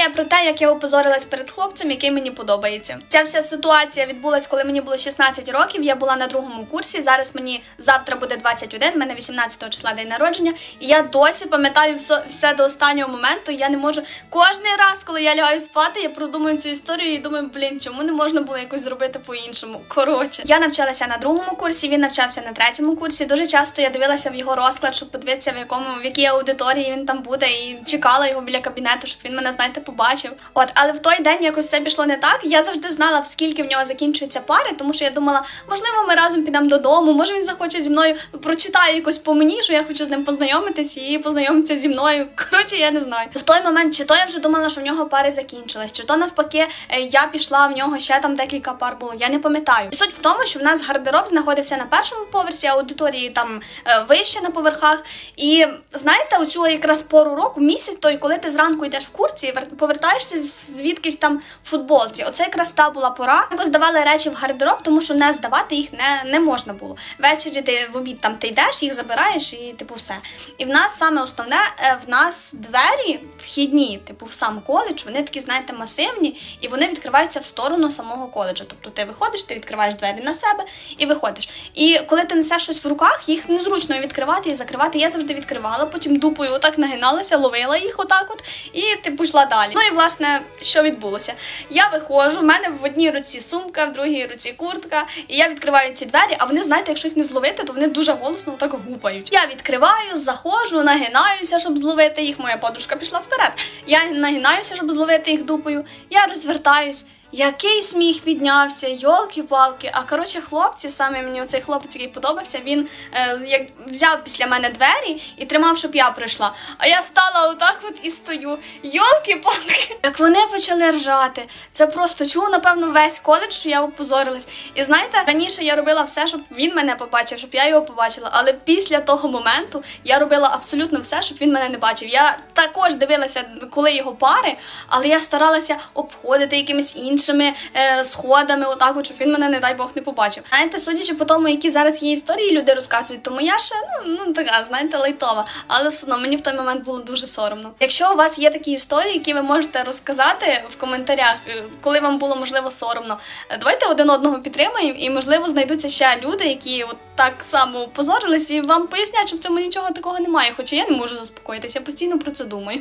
Історія про те, як я опозорилась перед хлопцем, який мені подобається. Ця вся ситуація відбулась, коли мені було 16 років. Я була на другому курсі. Зараз мені завтра буде 21, в мене 18 числа день народження. І я досі пам'ятаю все, все до останнього моменту. Я не можу кожний раз, коли я лягаю спати, я продумую цю історію і думаю, блін, чому не можна було якось зробити по-іншому. Коротше, я навчалася на другому курсі, він навчався на третьому курсі. Дуже часто я дивилася в його розклад, щоб подивитися, в якому в якій аудиторії він там буде, і чекала його біля кабінету, щоб він мене, знаєте, побачив. От, але в той день якось все пішло не так. Я завжди знала, скільки в нього закінчуються пари, тому що я думала, можливо, ми разом підемо додому, може він захоче зі мною прочитає якось по мені, що я хочу з ним познайомитись і познайомитися зі мною. Коротше, я не знаю. В той момент, чи то я вже думала, що в нього пари закінчились, чи то навпаки, е, я пішла в нього ще там декілька пар було. Я не пам'ятаю. Суть в тому, що в нас гардероб знаходився на першому поверсі, аудиторії там е, вище на поверхах. І знаєте, оцю якраз пору року, місяць той, коли ти зранку йдеш в курці повертаєшся звідкись там в футболці. Оце якраз та була пора. Ми здавали речі в гардероб, тому що не здавати їх не, не можна було. Ввечері ти в обід там ти йдеш, їх забираєш і типу все. І в нас саме основне, е, в нас двері вхідні, типу в сам коледж, вони такі, знаєте, масивні, і вони відкриваються в сторону самого коледжу. Тобто ти виходиш, ти відкриваєш двері на себе і виходиш. І коли ти несеш щось в руках, їх незручно відкривати і закривати. Я завжди відкривала, потім дупою отак нагиналася, ловила їх отак от, і типу йшла далі. Ну і власне, що відбулося? Я виходжу, в мене в одній руці сумка, в другій руці куртка, і я відкриваю ці двері, а вони, знаєте, якщо їх не зловити, то вони дуже голосно так гупають. Я відкриваю, заходжу, нагинаюся, щоб зловити їх. Моя подушка пішла вперед. Я нагинаюся, щоб зловити їх дупою. Я розвертаюсь. Який сміх піднявся, йолки-палки. А коротше, хлопці, саме мені оцей хлопець, який подобався, він е, як взяв після мене двері і тримав, щоб я прийшла. А я стала отак от і стою. Йолки-палки. Як вони почали ржати. Це просто чув, напевно, весь коледж, що я опозорилась. І знаєте, раніше я робила все, щоб він мене побачив, щоб я його побачила. Але після того моменту я робила абсолютно все, щоб він мене не бачив. Я також дивилася, коли його пари, але я старалася обходити якимись іншими е, сходами, отак, от, щоб він мене, не дай Бог, не побачив. Знаєте, судячи по тому, які зараз є історії, люди розказують, тому я ще ну, ну така, знаєте, лайтова. Але все одно мені в той момент було дуже соромно. Якщо у вас є такі історії, які ви можете розказати в коментарях, е, коли вам було можливо соромно, е, давайте один одного підтримаємо, і можливо знайдуться ще люди, які от так само позорились, і вам пояснять, що в цьому нічого такого немає. Хоча я не можу заспокоїтися, я постійно про це думаю.